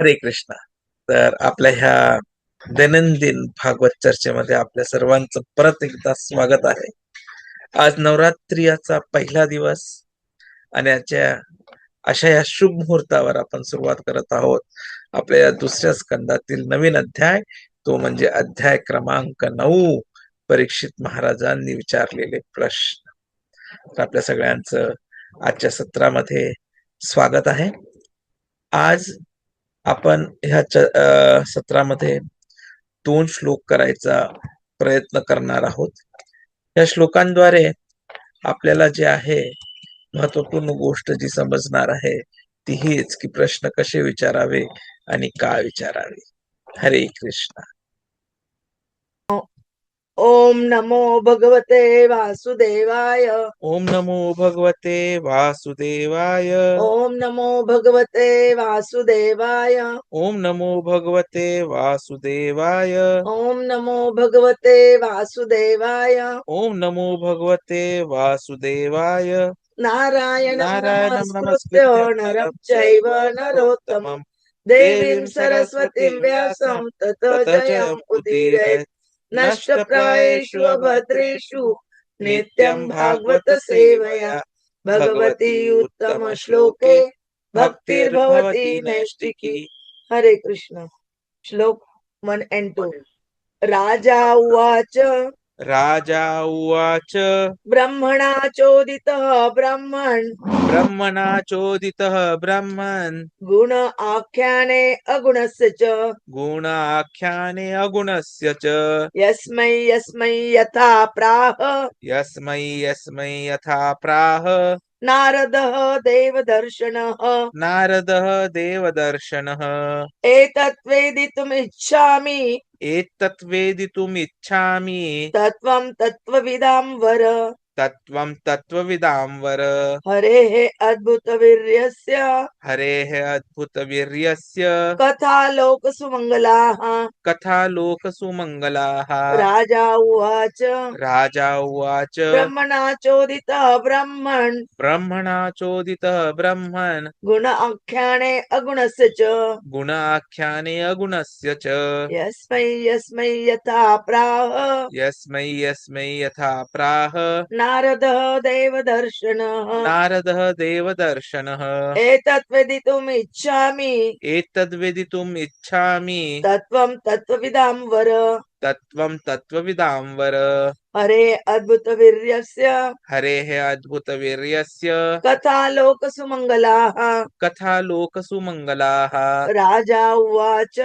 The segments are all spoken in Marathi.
हरे कृष्णा. तर आपल्या ह्या दैनंदिन भागवत चर्चेमध्ये आपल्या सर्वांचं परत एकदा स्वागत आहे. आज नवरात्रीचा पहिला दिवस आणि याच्या अशा या शुभ मुहूर्तावर आपण सुरुवात करत आहोत. आपल्या या दुसऱ्या स्कंदातील नवीन अध्याय तो म्हणजे अध्याय क्रमांक नऊ परीक्षित महाराजांनी विचारलेले प्रश्न. तर आपल्या सगळ्यांचं आजच्या सत्रामध्ये स्वागत आहे. आज आपण ह्या सत्रामध्ये दोन श्लोक करायचा प्रयत्न करणार आहोत. या श्लोकांद्वारे आपल्याला जे आहे महत्त्वपूर्ण गोष्ट जी समजणार आहे ती हीच की प्रश्न कसे विचारावे आणि का विचारावे. हरे कृष्णा. ओम नमो भगवते वासुदेवाय। ओम नमो भगवते वासुदेवाय। ओम नमो भगवते वासुदेवाय। ओम नमो भगवते वासुदेवाय। ओम नमो भगवते वासुदेवाय। ओम नमो भगवते वासुदेवाय। नारायण नारायणं नमस्कृत्य नरं चैव नरोत्तमं। देवीं सरस्वतीं व्यासं ततो जयम् उदीरयेत्। नष्टप्रायेषु अभद्रेषु नित्यं भागवत सेवया। भगवती उत्तम श्लोके भक्तिर्भवती नैष्टिकी हरे कृष्ण। श्लोक वन अँड टू। राजा उवाच राजा उवाच। ब्रह्मणा ब्रह्मणा चोदितः ब्रह्मन्। गुण आख्याने अगुणस्य च। गुणाख्याने अगुणस्य च। यस्मै यस्मै यथा प्राह। यस्मै यस्मै यथा प्राह। नारदः देवदर्शनः। नारदः देवदर्शनः। एतत्वेदितुमिच्छामि एतत्वेदितुमिच्छामि तत्त्वं तत्त्वविदां वर। तत्त्वं तत्त्वविदां वर। हरेः अद्भुतवीर्यस्य। हरेः अद्भुतवीर्यस्य। कथा लोकसुमङ्गलाः कथा लोकसुमङ्गलाः राजा उवाच। राजा उवाच। ब्रह्मणा चोदितः ब्रह्मन्। ब्रह्मणा चोदितः ब्रह्मन्। गुण आख्याने अगुणस्य च। गुणाख्याने अगुणस्य च। यस्मै यस्मै यथा प्राह। यस्मै यस्मै यथा प्राह। नारदः देवदर्शनः. नारदः देवदर्शनः. एतत्वेदितुम् इच्छामि. एतद्वेदितुम् इच्छामि. तत्त्वं तत्त्वविदां वर. तत्त्वं तत्त्वविदां वर. हरे अद्भुतवीर्यस्य. हरेः अद्भुतवीर्यस्य. कथा लोकसुमङ्गलाः कथा लोकसुमङ्गलाः राजा उवाच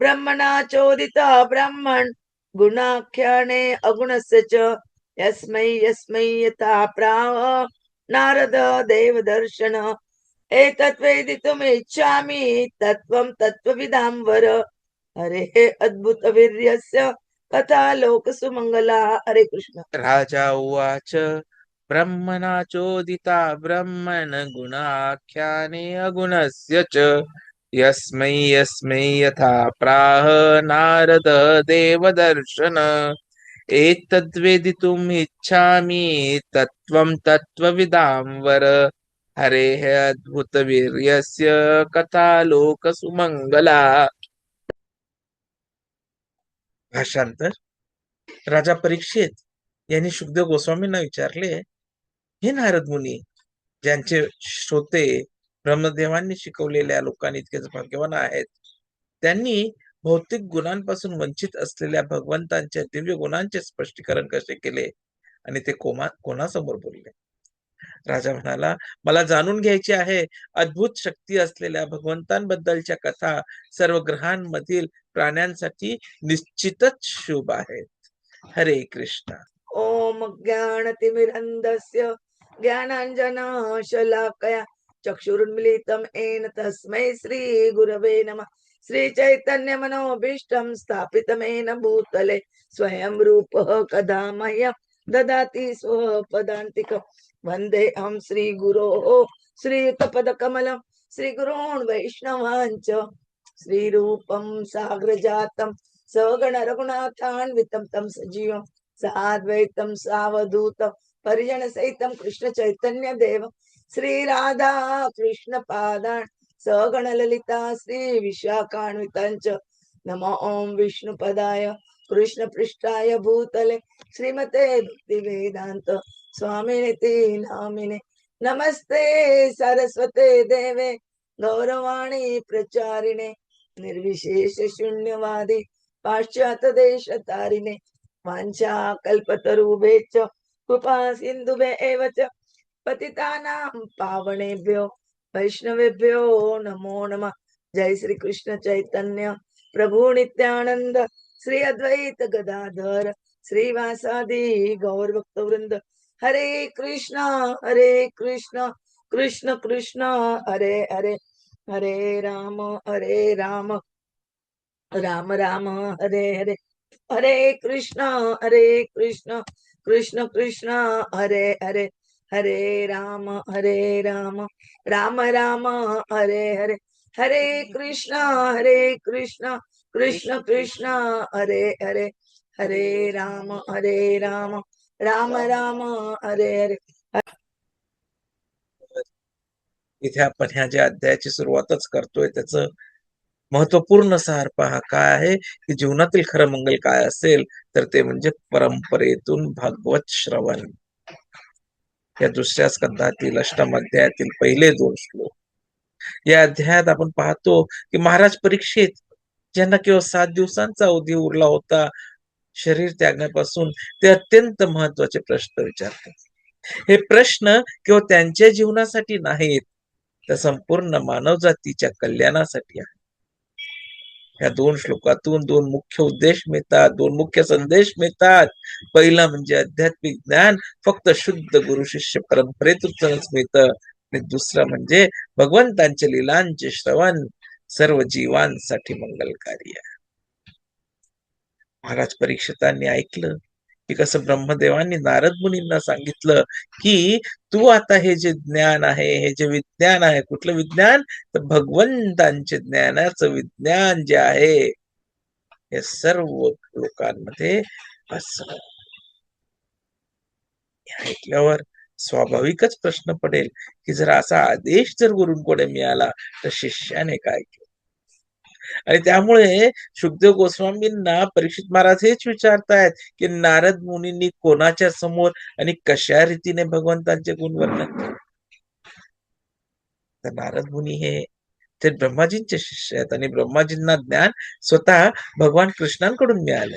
ब्रह्मणा चोदितः ब्रह्मन् गुणाख्याने अगुणस्य च यस्मै यस्मै यथा प्राह। नारद देवदर्शन एतत्वेदितुम् इच्छामि तत्त्वं तत्त्वविदां वर। हरेः अद्भुतवीर्यस्य कथा लोकसुमङ्गला हरे कृष्ण। राजा उवाच ब्रह्मणा चोदिता ब्रह्मण गुणाख्याने अगुणस्य च। यस्मै यस्मै यथा प्राह नारद देवदर्शन। एतद्वेदितुम् इच्छामि तत्त्वं तत्त्वविदां वर हरेः अद्भुतवीर्यस्य कथा लोकसुमङ्गला भाषांतर राजा परीक्षित यांनी शुद्ध गोस्वामींना विचारले हे नारद मुनी ज्यांचे श्रोते ब्रह्मदेवांनी शिकवलेल्या लोकांनी इतकेच भाग्यवान आहेत त्यांनी भौतिक गुणांपासून वंचित असलेल्या भगवंतांच्या दिव्य गुणांचे स्पष्टीकरण कसे केले? आणि ते कोमा कोणासमोर बोलले? राजा म्हणाला मला जाणून घ्यायची आहे अद्भुत शक्ती असलेल्या भगवंतांबद्दलच्या कथा सर्व ग्रहांमधील प्राण्यांसाठी निश्चितच शुभ आहेत. हरे कृष्ण. ॐ ज्ञानतिमिरन्धस्य ज्ञानांजना शलाकया चक्षुरुन्मिलितम एन तस्मै श्री गुरवे नमः। श्री श्रीचैतन्यमनोभीष्टं स्थापितमेन भूतले स्वयं रूप कदा मह्य ददाति स्वपदान्तिकं वन्देऽहं श्रीगुरोः श्रीयुतपदकमलं श्रीगुरोन् वैष्णवाञ्च श्रीरूपं साग्रजातं सगण रघुनाथान्वितं तं सजीवं साद्वैतं सावधूतं परिजनसहितं कृष्ण चैतन्य देव सगणललिता श्री विशाखान्वितांच नम ओम विष्णुपदाय कृष्णपृष्ठाय भूतले श्रीमते भक्ती वेदांत स्वामिनिती नामिने नमस्ते सरस्वते देवे गौरवाणी प्रचारिणे निर्विशेष शून्यवादी पाश्चात्य देश तारिणे वाञ्छा च कृपा सिंधुभे एव च पतितानां पावणेभ्यो वैष्णवेभ्यो नमो नम। जय श्री कृष्ण चैतन्य। प्रभु नित्यानंद श्री अद्वैत गदाधर। श्रीवासादि गौर भक्तवृंद हरे कृष्णा हरे कृष्ण। कृष्ण कृष्ण हरे हरे। हरे राम हरे राम। राम राम हरे हरे। हरे कृष्ण हरे कृष्ण। कृष्ण कृष्ण हरे हरे। हरे राम हरे राम राम राम हरे हरे। हरे कृष्ण हरे कृष्ण कृष्ण कृष्ण हरे हरे। हरे राम हरे राम राम राम हरे हरे। इथे आपण ह्या ज्या अध्यायाची सुरुवातच करतोय त्याच महत्त्वपूर्ण सार पहा काय आहे? की जीवनातील खरं मंगल काय असेल तर ते म्हणजे परंपरेतून भागवत श्रवण. या दुसऱ्या स्कंदातील अष्टम अध्यायातील पहिले दोन श्लोक. या अध्यायात आपण पाहतो की महाराज परीक्षित ज्यांना केवळ सात दिवसांचा अवधी उरला होता शरीर त्यागण्यापासून ते अत्यंत महत्त्वाचे प्रश्न विचारतात. हे प्रश्न केवळ त्यांच्या जीवनासाठी नाहीत तर संपूर्ण मानवजातीच्या कल्याणासाठी आहे या दोन श्लोकातून दोन मुख्य उद्देश मिळतात दोन मुख्य संदेश मिळतात. पहिला म्हणजे आध्यात्मिक ज्ञान फक्त शुद्ध गुरु शिष्य परंपरेतूनच मिळतं. आणि दुसरं म्हणजे भगवंतांचे लिलांचे श्रवण सर्व जीवांसाठी मंगलकारी आहे महाराज परीक्षितांनी ऐकलं की कसं ब्रह्मदेवांनी नारद मुनींना सांगितलं की तू आता हे जे ज्ञान आहे हे जे विज्ञान आहे कुठलं विज्ञान? तर भगवंतांचे ज्ञानाचं विज्ञान जे आहे हे सर्व लोकांमध्ये असं ऐकल्यावर स्वाभाविकच प्रश्न पडेल की जर असा आदेश जर गुरुंकडे मिळाला तर शिष्याने काय केलं? आणि त्यामुळे सुखदेव गोस्वामींना परीक्षित महाराज हेच विचारतायत की नारद मुनींनी कोणाच्या समोर आणि कशा रीतीने भगवंतांचे गुण वर्णन केले? तर नारद मुनी हे ते ब्रह्माजींचे शिष्य आहेत आणि ब्रह्माजींना ज्ञान स्वतः भगवान कृष्णांकडून मिळाले.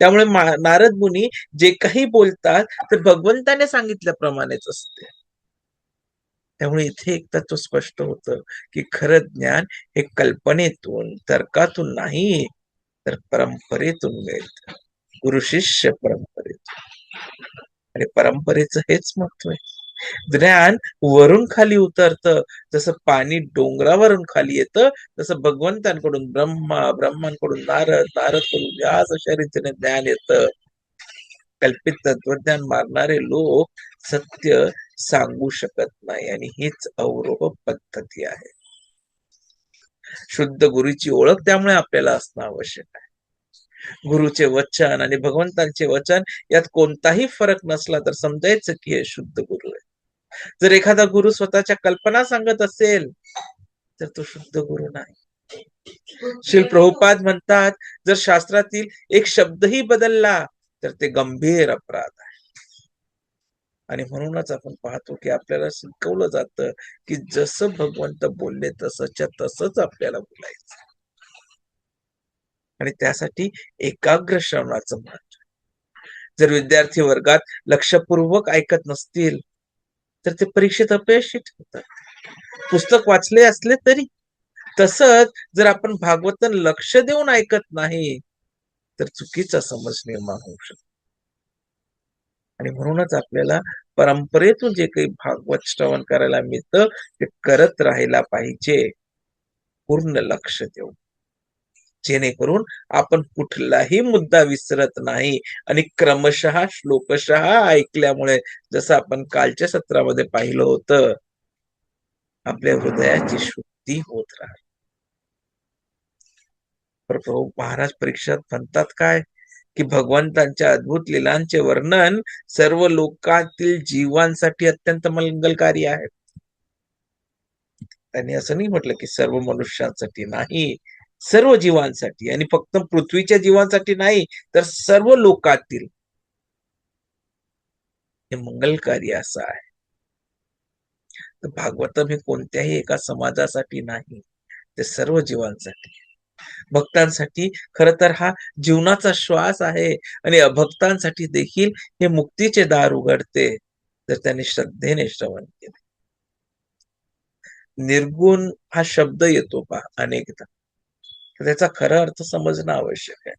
त्यामुळे नारद मुनी जे काही बोलतात ते भगवंताने सांगितल्याप्रमाणेच असते. त्यामुळे इथे एक तत्व स्पष्ट होतं की खरं ज्ञान हे कल्पनेतून तर्कातून नाही तर परंपरेतून मिळत. गुरु शिष्य परंपरेतून. आणि परंपरेचं हेच महत्त्व आहे. ज्ञान वरून खाली उतरतं जसं पाणी डोंगरावरून खाली येतं तसं भगवंतांकडून ब्रह्मा ब्रह्मांकडून नारद नारदकडून व्यास अशा रीतीने ज्ञान येतं. कल्पित तत्वज्ञान मारणारे लोक सत्य सांगू शकत नाही. आणि हीच अवरोह पद्धती आहे. शुद्ध गुरुची ओळख त्यामुळे आपल्याला असणं आवश्यक आहे. गुरुचे वचन आणि भगवंतांचे वचन यात कोणताही फरक नसला तर समजायचं की हे शुद्ध गुरु आहे. जर एखादा गुरु स्वतःच्या कल्पना सांगत असेल तर तो शुद्ध गुरु नाही. शिल प्रभुपाद म्हणतात जर शास्त्रातील एक शब्दही बदलला तर ते गंभीर अपराध आहे. आणि म्हणूनच आपण पाहतो की आपल्याला शिकवलं जातं की जसं भगवंत बोलले तसंच्या तसंच आपल्याला बोलायचं. आणि त्यासाठी एकाग्र श्रवणाचं महत्त्व जर विद्यार्थी वर्गात लक्षपूर्वक ऐकत नसतील तर ते परीक्षेत अपयशी ठरतात. पुस्तक वाचले असले तरी तसंच जर आपण भागवतन लक्ष देऊन ऐकत नाही तर चुकीचा समज निर्माण होऊ शकतो. आणि म्हणूनच आपल्याला परंपरेतून जे काही भागवत श्रवण करायला मिळतं ते करत राहायला पाहिजे. पूर्ण लक्ष देऊ जेणेकरून आपण कुठलाही मुद्दा विसरत नाही आणि क्रमशः श्लोकशः ऐकल्यामुळे जसं आपण कालच्या सत्रामध्ये पाहिलं होतं आपल्या हृदयाची शुद्धी होत राहते. प्रभू महाराज परीक्षात म्हणतात काय? की भगवंतांच्या अद्भुत लिलांचे वर्णन सर्व लोकातील जीवांसाठी अत्यंत मंगलकारी आहे. त्यांनी असं नाही म्हटलं की सर्व मनुष्यांसाठी नाही सर्व जीवांसाठी आणि फक्त पृथ्वीच्या जीवांसाठी नाही तर सर्व लोकातील. हे मंगलकार्य असं आहे. तर भागवतम हे कोणत्याही एका समाजासाठी नाही ते सर्व जीवांसाठी. भक्तांसाठी. खर तर हा जीवनाचा श्वास आहे आणि अभक्तांसाठी देखील हे मुक्तीचे दार उघडते. तर त्यांनी श्रद्धेने श्रवण केले. निर्गुण हा शब्द येतो पहा अनेकदा. त्याचा खरा अर्थ समजणं आवश्यक आहे.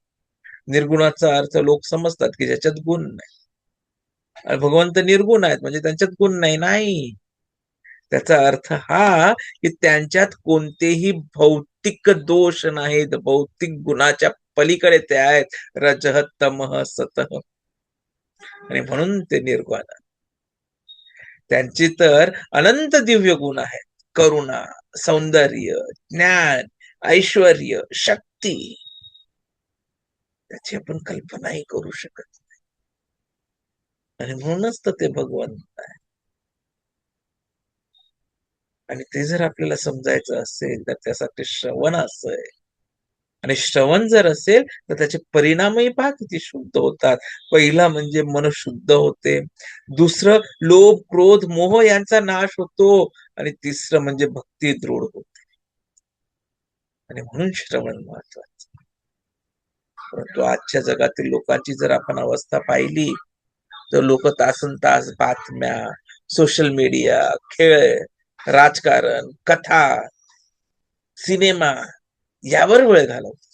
निर्गुणाचा अर्थ लोक समजतात की ज्याच्यात गुण नाही. भगवंत निर्गुण आहेत म्हणजे त्यांच्यात गुण नाही नाही. त्याचा अर्थ हा की त्यांच्यात कोणतेही भौतिक दोष नाहीत भौतिक गुणाच्या पलीकडे ते आहेत. रजह तमह सतह आणि म्हणून ते निर्गुण त्यांची तर अनंत दिव्य गुण आहेत. करुणा सौंदर्य ज्ञान ऐश्वर शक्ती. त्याची आपण कल्पनाही करू शकत नाही. आणि म्हणूनच तर ते भगवंत आहे आणि ते जर आपल्याला समजायचं असेल तर त्यासाठी श्रवण असं आणि श्रवण जर असेल तर त्याचे परिणामही पहा किती शुद्ध होतात. पहिला म्हणजे मन शुद्ध होते. दुसरं लोभ क्रोध मोह यांचा नाश होतो. आणि तिसरं म्हणजे भक्ती दृढ होते. आणि म्हणून श्रवण महत्वाचं. परंतु आजच्या जगातील लोकांची जर आपण अवस्था पाहिली तर लोक तासन तास बातम्या सोशल मीडिया खेळ राजकारण कथा सिनेमा यावर वेळ घालवतो.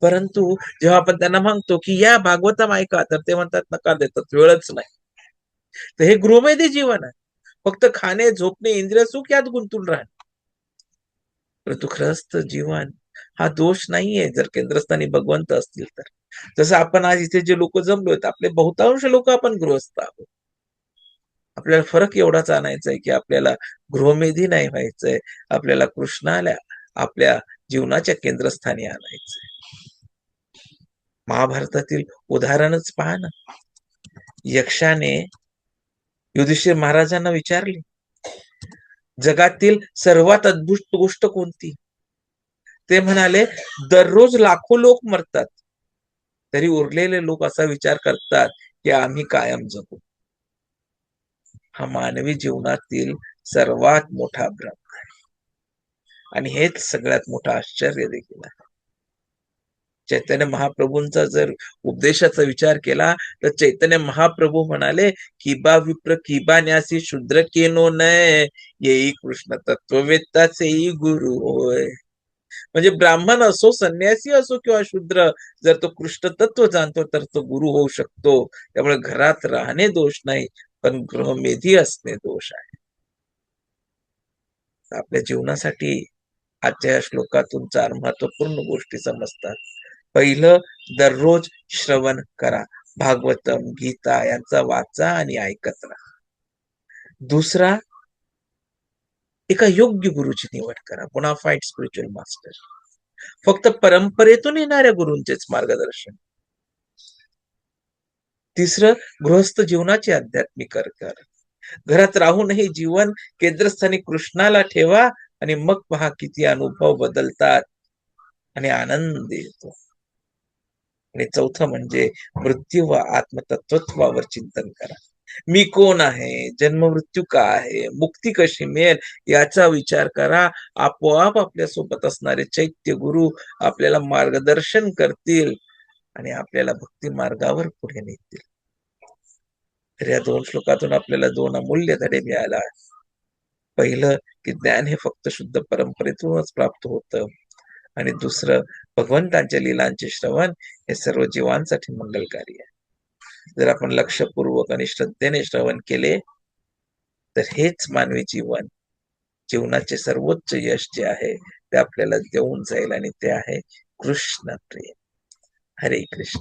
परंतु जेव्हा आपण त्यांना म्हणतो की या भागवतम ऐका तर ते म्हणतात नकार देतात वेळच नाही. तर हे गृहमेदी जीवन आहे. फक्त खाणे झोपणे इंद्रिय सुख यात गुंतून राहणे. परंतु खरंच जीवन हा दोष नाहीये जर केंद्रस्थानी भगवंत असतील तर. जसं आपण आज इथे जे लोक जमलोत आपले बहुतांश लोक आपण गृहस्थ आहोत. आपल्याला फरक एवढाच आणायचा आहे की आपल्याला गृहमेधी नाही व्हायचंय. आपल्याला कृष्णाला आपल्या जीवनाच्या केंद्रस्थानी आणायचंय. महाभारतातील उदाहरणच पहा ना. यक्षाने युधिष्ठिर महाराजांना विचारले जगातील सर्वात अद्भुत गोष्ट कोणती? ते म्हणाले दररोज लाखो लोक मरतात. तरी उरलेले लोक असा विचार करतात की आम्ही कायम जगू. हा मानवी जीवनातील सर्वात मोठा भ्रम आहे. आणि हेच सगळ्यात मोठं आश्चर्य देखील आहे. चैतन्य महाप्रभूंचा जर उपदेशाचा विचार केला तर चैतन्य महाप्रभू म्हणाले किबा विप्र किबा न्यासी शूद्र केनो नय येई कृष्ण तत्ववेत्ताचेही गुरु होय. म्हणजे ब्राह्मण असो संन्यासी असो किंवा शूद्र जर तो कृष्ण तत्व जाणतो तर तो गुरु होऊ शकतो. त्यामुळे घरात राहणे दोष नाही. पण गृहमेधी असणे दोष आहे. आपल्या जीवनासाठी आजच्या या श्लोकातून चार महत्त्वपूर्ण गोष्टी समजतात. पहिलं दररोज श्रवण करा. भागवतम गीता यांचा वाचा आणि ऐकत राहा. दुसरा एका योग्य गुरुची निवड करा. बोनाफाईड स्पिरिच्युअल मास्टर फक्त परंपरेतून येणाऱ्या गुरूंचेच मार्गदर्शन तिसरं गृहस्थ जीवनाचे आध्यात्मिक कर घरात राहूनही जीवन केंद्रस्थानी कृष्णाला ठेवा आणि मग पहा किती अनुभव बदलतात आणि आनंद येतो. आणि चौथं म्हणजे मृत्यू व आत्मतत्वत्वावर चिंतन करा. मी कोण आहे? जन्म मृत्यू का आहे? मुक्ती कशी मिळेल? याचा विचार करा. आपोआप आपल्यासोबत असणारे चैत्य गुरु आपल्याला मार्गदर्शन करतील आणि आपल्याला भक्ती मार्गावर पुढे नेतील. तर या दोन श्लोकातून आपल्याला दोन अमूल्य धडे मिळाला. पहिलं की ज्ञान हे फक्त शुद्ध परंपरेतूनच प्राप्त होतं. आणि दुसरं भगवंतांच्या लिलांचे श्रवण हे सर्व जीवांसाठी मंगलकारी आहे. जर आपण लक्षपूर्वक आणि श्रद्धेने श्रवण केले तर हेच मानवी जीवन. जीवनाचे सर्वोच्च यश जे आहे ते आपल्याला देऊन जाईल आणि ते आहे कृष्ण प्रेम हरे कृष्ण.